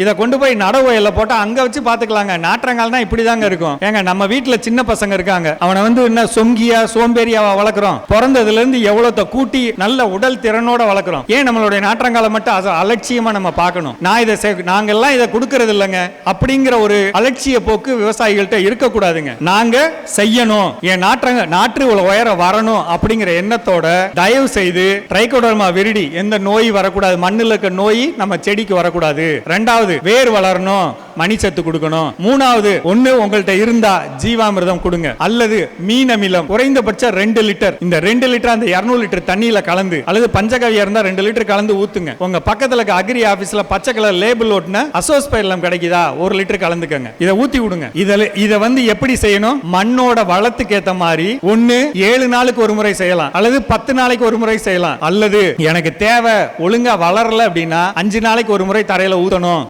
இதை கொண்டு போய் நடவு வயல்ல போட்டா அங்க வச்சு பாத்துக்கலாங்க. நாற்றங்கால்னா இப்படிதாங்க இருக்கும். ஏங்க நம்ம வீட்டுல சின்ன பசங்க இருக்காங்க. அவனை வந்து என்ன சொங்கியா சோம்பேறியாவா வளர்க்குறோம். பிறந்ததுல இருந்து எவ்வளோத்த கூட்டி நல்ல உடல் திறனோட வளர்க்குறோம். ஏன் நம்மளுடைய நாற்றங்காலை மட்டும் அச- அலட்சியமா நம்ம பார்க்கணும்? நான் இதை செ- நாங்கெல்லாம் இதை கொடுக்கறது இல்லைங்க. அப்படிங்கிற ஒரு அலட்சிய போக்கு விவசாயிகள்கிட்ட இருக்கக்கூடாதுங்க. நாங்க செய்யணும். என் நாற்றங்க நாற்று இவ்வளவு உயரம் வரணும் அப்படிங்கிற எண்ணத்தோட தயவு செய்து ட்ரைகோடர்மா விரிடி எந்த நோய் வரக்கூடாது. மண்ணில் இருக்க நோய் நம்ம செடிக்கு வரக்கூடாது. ரெண்டாவது வேர் வளரணும் மணிச்சத்து கொடுக்கணும். மூணாவது ஒண்ணு உங்கள்ட்ட இருந்தா ஜீவாமிர்தம் கொடுங்க. அல்லது மீன் அமிலம் குறைந்தபட்சம் ரெண்டு லிட்டர். இந்த ரெண்டு லிட்டர் அந்த 200 லிட்டர் தண்ணியில கலந்து அல்லது பஞ்சகவியா இருந்தா ரெண்டு லிட்டர் கலந்து ஊத்துங்க. உங்க பக்கத்துல இருக்க அக்ரி ஆபீஸ்ல பச்சை கலர் லேபிள் ஓட்டுன அசோஸ்பைலம் கிடைக்குதா? ஒரு லிட்டர் கலந்துக்கங்க. இதை ஊத்தி விடுங்க. இதில் இதை வந்து எப்படி செய்யணும்? மண்ணோட வளத்துக்கு ஏத்த மாதிரி ஒன்னு ஏழு நாளுக்கு ஒரு முறை செய்யலாம். அல்லது பத்து நாளைக்கு ஒரு முறை செய்யலாம். அல்லது எனக்கு தேவை ஒழுங்கா வளரல அப்படின்னா அஞ்சு நாளைக்கு ஒரு முறை தரையில ஊத்தணும்.